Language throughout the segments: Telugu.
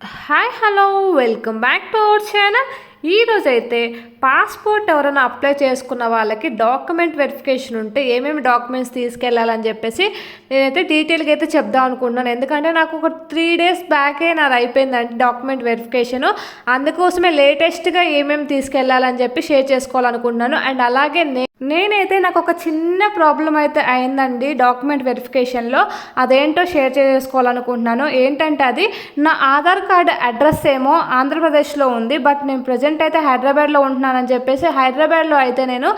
Hi hello welcome back to our channel ఈరోజు అయితే పాస్పోర్ట్ ఎవరైనా అప్లై చేసుకున్న వాళ్ళకి డాక్యుమెంట్ వెరిఫికేషన్ ఉంటే ఏమేమి డాక్యుమెంట్స్ తీసుకెళ్ళాలని చెప్పేసి నేనైతే డీటెయిల్గా అయితే చెప్దాం అనుకుంటున్నాను. ఎందుకంటే నాకు ఒక త్రీ డేస్ బ్యాకే నాది అయిపోయిందండి డాక్యుమెంట్ వెరిఫికేషన్. అందుకోసమే లేటెస్ట్గా ఏమేమి తీసుకెళ్ళాలని చెప్పి షేర్ చేసుకోవాలనుకుంటున్నాను. అండ్ అలాగే నే నేనైతే నాకు ఒక చిన్న ప్రాబ్లం అయితే అయిందండి డాక్యుమెంట్ వెరిఫికేషన్లో. అదేంటో షేర్ చేసుకోవాలనుకుంటున్నాను. ఏంటంటే అది నా ఆధార్ కార్డ్ అడ్రస్ ఏమో ఆంధ్రప్రదేశ్లో ఉంది. బట్ నేను ప్రజెంట్ అయితే హైదరాబాద్లో ఉంటున్నానని చెప్పేసి హైదరాబాద్లో అయితే నేను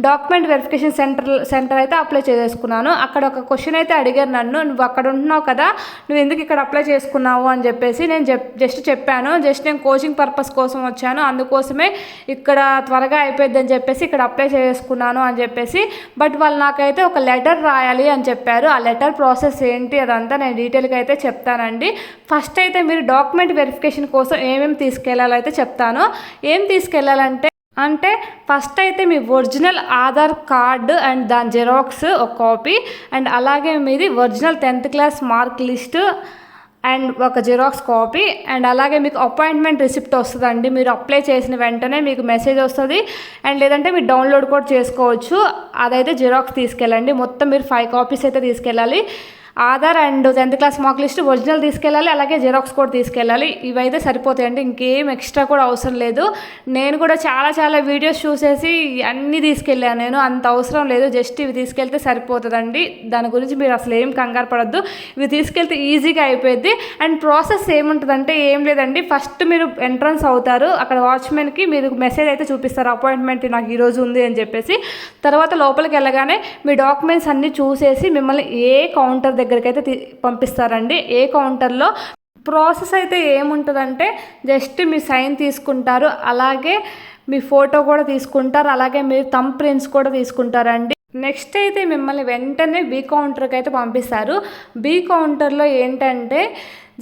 డాక్యుమెంట్ వెరిఫికేషన్ సెంటర్ సెంటర్ అయితే అప్లై చేసేసుకున్నాను. అక్కడ ఒక క్వశ్చన్ అయితే అడిగారు నన్ను నువ్వు అక్కడ ఉంటున్నావు కదా నువ్వు ఎందుకు ఇక్కడ అప్లై చేసుకున్నావు? అని చెప్పేసి నేను జస్ట్ చెప్పాను. జస్ట్ నేను కోచింగ్ పర్పస్ కోసం వచ్చాను. అందుకోసమే ఇక్కడ త్వరగా అయిపోయిందని అని చెప్పేసి ఇక్కడ అప్లై చేసుకున్నాను అని చెప్పేసి. బట్ వాళ్ళు నాకైతే ఒక లెటర్ రాయాలి అని చెప్పారు. ఆ లెటర్ ప్రాసెస్ ఏంటి అదంతా నేను డీటెయిల్గా అయితే చెప్తానండి. ఫస్ట్ అయితే మీరు డాక్యుమెంట్ వెరిఫికేషన్ కోసం ఏమేమి తీసుకెళ్ళాలో అయితే చెప్తాను. ఏం తీసుకెళ్ళాలంటే అంటే ఫస్ట్ అయితే మీ ఒరిజినల్ ఆధార్ కార్డు అండ్ దాని జెరాక్స్ ఒక కాపీ అండ్ అలాగే మీది original tenth class mark list and ఒక జిరాక్స్ కాపీ అండ్ అలాగే మీకు అపాయింట్మెంట్ రిసిప్ట్ వస్తుందండి. మీరు అప్లై చేసిన వెంటనే మీకు మెసేజ్ వస్తుంది అండ్ లేదంటే మీరు డౌన్లోడ్ కూడా చేసుకోవచ్చు. అదైతే జిరాక్స్ తీసుకెళ్ళండి. మొత్తం మీరు ఫైవ్ కాపీస్ అయితే తీసుకెళ్ళాలి. Aadhaar and tenth class mark list original తీసుకెళ్ళాలి అలాగే జిరాక్స్ కూడా తీసుకెళ్ళాలి. ఇవైతే సరిపోతాయండి. ఇంకేం ఎక్స్ట్రా కూడా అవసరం లేదు. నేను కూడా చాలా చాలా వీడియోస్ చూసేసి అన్నీ తీసుకెళ్ళాను నేను. అంత అవసరం లేదు. జస్ట్ ఇవి తీసుకెళ్తే సరిపోతుందండి. దాని గురించి మీరు అసలు ఏం కంగారు పడద్దు. ఇవి తీసుకెళ్తే ఈజీగా అయిపోయింది అండ్ ప్రాసెస్ ఏముంటుందంటే ఏం లేదండి. ఫస్ట్ మీరు ఎంట్రన్స్ అవుతారు. అక్కడ వాచ్మెన్కి మీరు మెసేజ్ అయితే చూపిస్తారు. అపాయింట్మెంట్ నాకు ఈరోజు ఉంది అని చెప్పేసి. తర్వాత లోపలికి వెళ్ళగానే మీ డాక్యుమెంట్స్ అన్నీ చూసేసి మిమ్మల్ని ఏ కౌంటర్ దగ్గరికి అయితే తీ- పంపిస్తారండి. ఏ కౌంటర్లో ప్రాసెస్ అయితే ఏముంటుందంటే జస్ట్ మీ సైన్ తీసుకుంటారు. అలాగే మీ ఫోటో కూడా తీసుకుంటారు. అలాగే మీరు థంబ్ ప్రింట్స్ కూడా తీసుకుంటారండి. నెక్స్ట్ అయితే మిమ్మల్ని వెంటనే బీ కౌంటర్కి అయితే పంపిస్తారు. బీ కౌంటర్లో ఏంటంటే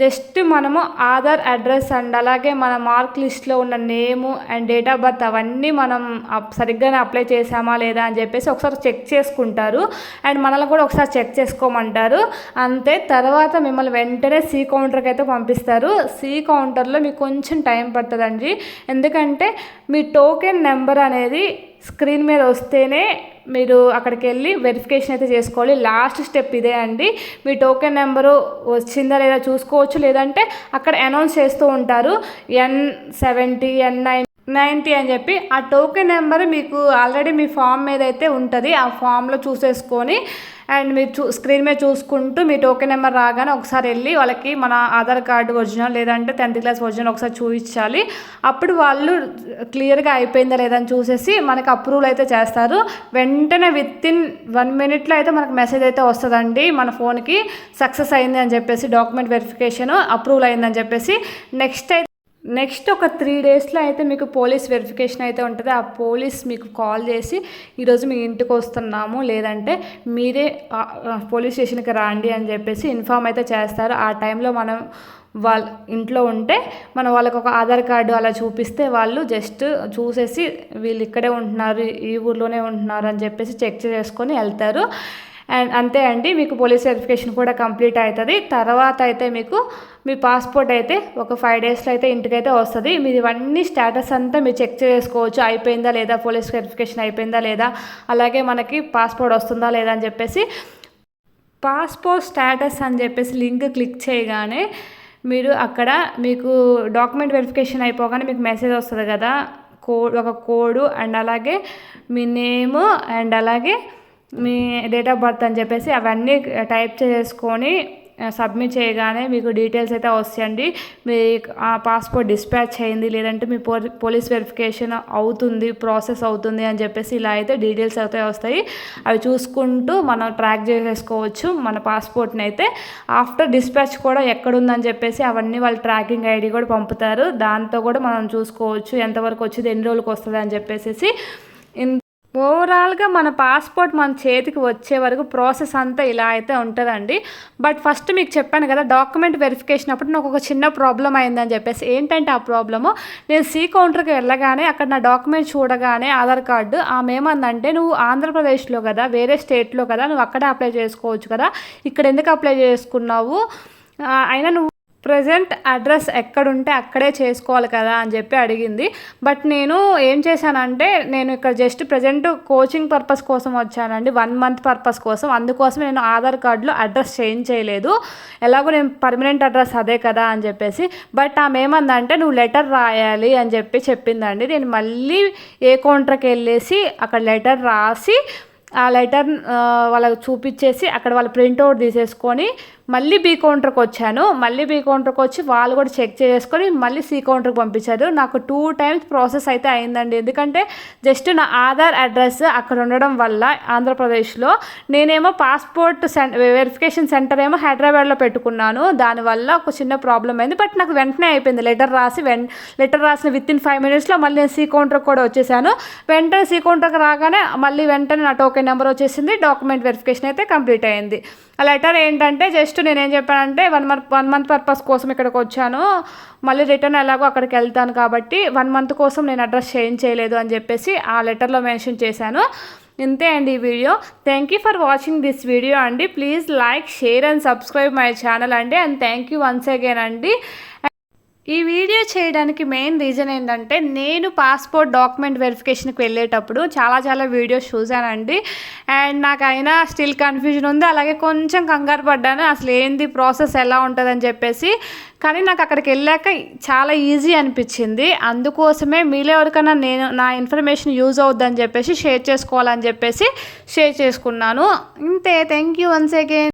జస్ట్ మనము ఆధార్ అడ్రస్ అండ్ అలాగే మన మార్క్ లిస్ట్లో ఉన్న name and date of birth అవన్నీ మనం సరిగ్గానే అప్లై చేసామా లేదా అని చెప్పేసి ఒకసారి చెక్ చేసుకుంటారు. అండ్ మనల్ని కూడా ఒకసారి చెక్ చేసుకోమంటారు. అంతే తర్వాత మిమ్మల్ని వెంటనే సి కౌంటర్కి అయితే పంపిస్తారు. సి కౌంటర్లో మీకు కొంచెం టైం పడుతుందండి. ఎందుకంటే మీ టోకెన్ నెంబర్ అనేది స్క్రీన్ మీద వస్తేనే మీరు అక్కడికి వెళ్ళి వెరిఫికేషన్ అయితే చేసుకోవాలి. లాస్ట్ స్టెప్ ఇదే అండి. మీ టోకెన్ నెంబరు వచ్చిందా లేదా చూసుకోవచ్చు. లేదంటే అక్కడ అనౌన్స్ చేస్తూ ఉంటారు. N seventy N nine ninety అని చెప్పి ఆ టోకెన్ నెంబర్ మీకు ఆల్రెడీ మీ ఫామ్ మీద అయితే ఉంటుంది. ఆ ఫామ్లో చూసేసుకొని అండ్ మీరు చూ స్క్రీన్ మీద చూసుకుంటూ మీ టోకెన్ నెంబర్ రాగానే ఒకసారి వెళ్ళి వాళ్ళకి మన ఆధార్ కార్డు ఒరిజినల్ లేదంటే టెన్త్ క్లాస్ ఒరిజినల్ ఒకసారి చూపించాలి. అప్పుడు వాళ్ళు క్లియర్గా అయిపోయిందా లేదని చూసేసి మనకి అప్రూవల్ అయితే చేస్తారు. వెంటనే విత్ ఇన్ వన్ మినిట్లో అయితే మనకు మెసేజ్ అయితే వస్తుందండి మన ఫోన్కి. సక్సెస్ అయింది అని చెప్పేసి డాక్యుమెంట్ వెరిఫికేషన్ అప్రూవల్ అయిందని చెప్పేసి నెక్స్ట్ అయితే నెక్స్ట్ ఒక త్రీ డేస్లో అయితే మీకు పోలీస్ వెరిఫికేషన్ అయితే ఉంటుంది. ఆ పోలీస్ మీకు కాల్ చేసి ఈరోజు మీ ఇంటికి వస్తున్నాము లేదంటే మీరే పోలీస్ స్టేషన్కి రండి అని చెప్పేసి ఇన్ఫామ్ అయితే చేస్తారు. ఆ టైంలో మనం వాళ్ళ ఇంట్లో ఉంటే మనం వాళ్ళకి ఒక ఆధార్ కార్డు అలా చూపిస్తే వాళ్ళు జస్ట్ చూసేసి వీళ్ళు ఇక్కడే ఉంటున్నారు ఈ ఊర్లోనే ఉంటున్నారు అని చెప్పేసి చెక్ చేసుకొని వెళ్తారు. అండ్ అంతే అండి మీకు పోలీస్ వెరిఫికేషన్ కూడా కంప్లీట్ అవుతుంది. తర్వాత అయితే మీకు మీ పాస్పోర్ట్ అయితే ఒక ఫైవ్ డేస్లో అయితే ఇంటికైతే వస్తుంది. మీరు ఇవన్నీ స్టేటస్ అంతా మీరు చెక్ చేసుకోవచ్చు. అయిపోయిందా లేదా? పోలీస్ వెరిఫికేషన్ అయిపోయిందా లేదా? అలాగే మనకి పాస్పోర్ట్ వస్తుందా లేదా అని చెప్పేసి పాస్పోర్ట్ స్టేటస్ అని చెప్పేసి లింక్ క్లిక్ చేయగానే మీరు అక్కడ మీకు డాక్యుమెంట్ వెరిఫికేషన్ అయిపోగానే మీకు మెసేజ్ వస్తుంది కదా. కోడ్ ఒక కోడ్ అండ్ అలాగే మీ నేమ్ అండ్ అలాగే మీ డేట్ ఆఫ్ బర్త్ అని చెప్పేసి అవన్నీ uh, టైప్ చేసుకొని uh, సబ్మిట్ చేయగానే మీకు డీటెయిల్స్ అయితే వస్తాయండి. మీ ఆ పాస్పోర్ట్ డిస్పాచ్ అయింది లేదంటే మీ పో పోలీస్ వెరిఫికేషన్ అవుతుంది ప్రాసెస్ అవుతుంది అని చెప్పేసి ఇలా అయితే డీటెయిల్స్ అయితే వస్తాయి. అవి చూసుకుంటూ మనం ట్రాక్ చేసేసుకోవచ్చు మన పాస్పోర్ట్ని అయితే. ఆఫ్టర్ డిస్పాచ్ కూడా ఎక్కడుందని చెప్పేసి అవన్నీ వాళ్ళు ట్రాకింగ్ ఐడి కూడా పంపుతారు. దాంతో కూడా మనం చూసుకోవచ్చు ఎంతవరకు వచ్చింది ఎన్ని రోజులకు వస్తుంది అని చెప్పేసి ఇన్ ఓవరాల్గా మన పాస్పోర్ట్ మన చేతికి వచ్చే వరకు ప్రాసెస్ అంతా ఇలా అయితే ఉంటుందండి. బట్ ఫస్ట్ మీకు చెప్పాను కదా డాక్యుమెంట్ వెరిఫికేషన్ అప్పుడు నాకు ఒక చిన్న ప్రాబ్లం అయిందని చెప్పేసి. ఏంటంటే ఆ ప్రాబ్లము నేను సీ కౌంటర్కి వెళ్ళగానే అక్కడ నా డాక్యుమెంట్ చూడగానే ఆధార్ కార్డు. ఆమె ఏమందంటే నువ్వు ఆంధ్రప్రదేశ్లో కదా వేరే స్టేట్లో కదా నువ్వు అక్కడే అప్లై చేసుకోవచ్చు కదా. ఇక్కడ ఎందుకు అప్లై చేసుకున్నావు? అయినా నువ్వు ప్రజెంట్ అడ్రస్ ఎక్కడుంటే అక్కడే చేసుకోవాలి కదా అని చెప్పి అడిగింది. బట్ నేను ఏం చేశానంటే నేను ఇక్కడ జస్ట్ ప్రజెంట్ కోచింగ్ పర్పస్ కోసం వచ్చానండి. వన్ మంత్ పర్పస్ కోసం. అందుకోసం నేను ఆధార్ కార్డులో అడ్రస్ చేంజ్ చేయలేదు. ఎలాగో నేను పర్మనెంట్ అడ్రస్ అదే కదా అని చెప్పేసి. బట్ ఆమె ఏమందంటే నువ్వు లెటర్ రాయాలి అని చెప్పి చెప్పిందండి. నేను మళ్ళీ ఏ కౌంటర్కి వెళ్ళేసి అక్కడ లెటర్ రాసి ఆ లెటర్ వాళ్ళకి చూపించేసి అక్కడ వాళ్ళ ప్రింట్అవుట్ తీసేసుకొని మళ్ళీ బీ కౌంటర్కి వచ్చాను. మళ్ళీ బీ కౌంటర్కి వచ్చి వాళ్ళు కూడా చెక్ చేసుకొని మళ్ళీ సి కౌంటర్కి పంపించారు. నాకు టూ టైమ్స్ ప్రాసెస్ అయితే అయిందండి. ఎందుకంటే జస్ట్ నా ఆధార్ అడ్రస్ అక్కడ ఉండడం వల్ల ఆంధ్రప్రదేశ్లో నేనేమో పాస్పోర్ట్ సెం వెరిఫికేషన్ సెంటర్ ఏమో హైదరాబాద్లో పెట్టుకున్నాను. దానివల్ల ఒక చిన్న ప్రాబ్లం అయింది. బట్ నాకు వెంటనే అయిపోయింది. లెటర్ రాసి వెన్ లెటర్ రాసిన విత్ ఇన్ ఫైవ్ మినిట్స్లో మళ్ళీ నేను సి కౌంటర్కి కూడా వచ్చేసాను. వెంటనే సి కౌంటర్కి రాగానే మళ్ళీ వెంటనే నా టోకెన్ నెంబర్ వచ్చేసింది. డాక్యుమెంట్ వెరిఫికేషన్ అయితే కంప్లీట్ అయింది. ఆ లెటర్ ఏంటంటే జస్ట్ నేను ఏం చెప్పానంటే one month one month purpose కోసం ఇక్కడికి వచ్చాను. మళ్ళీ రిటర్న్ ఎలాగో అక్కడికి వెళ్తాను కాబట్టి వన్ మంత్ కోసం నేను అడ్రస్ చేంజ్ చేయలేదు అని చెప్పేసి ఆ లెటర్లో మెన్షన్ చేశాను. ఇంతే అండి ఈ video thank you for watching this video అండి. Please like share and subscribe my channel అండి. And thank you once again అండి. ఈ వీడియో చేయడానికి మెయిన్ రీజన్ ఏంటంటే నేను పాస్పోర్ట్ డాక్యుమెంట్ వెరిఫికేషన్కి వెళ్ళేటప్పుడు చాలా చాలా వీడియోస్ చూశానండి. అండ్ నాకు అయినా స్టిల్ కన్ఫ్యూజన్ ఉంది. అలాగే కొంచెం కంగారు పడ్డాను. అసలు ఏంది ప్రాసెస్ ఎలా ఉంటుందని చెప్పేసి. కానీ నాకు అక్కడికి వెళ్ళాక చాలా ఈజీ అనిపించింది. అందుకోసమే మీలో ఎవరికైనా నేను నా ఇన్ఫర్మేషన్ యూజ్ అవుద్దని చెప్పేసి షేర్ చేసుకోవాలని చెప్పేసి షేర్ చేసుకున్నాను. ఇంతే. Thank you once again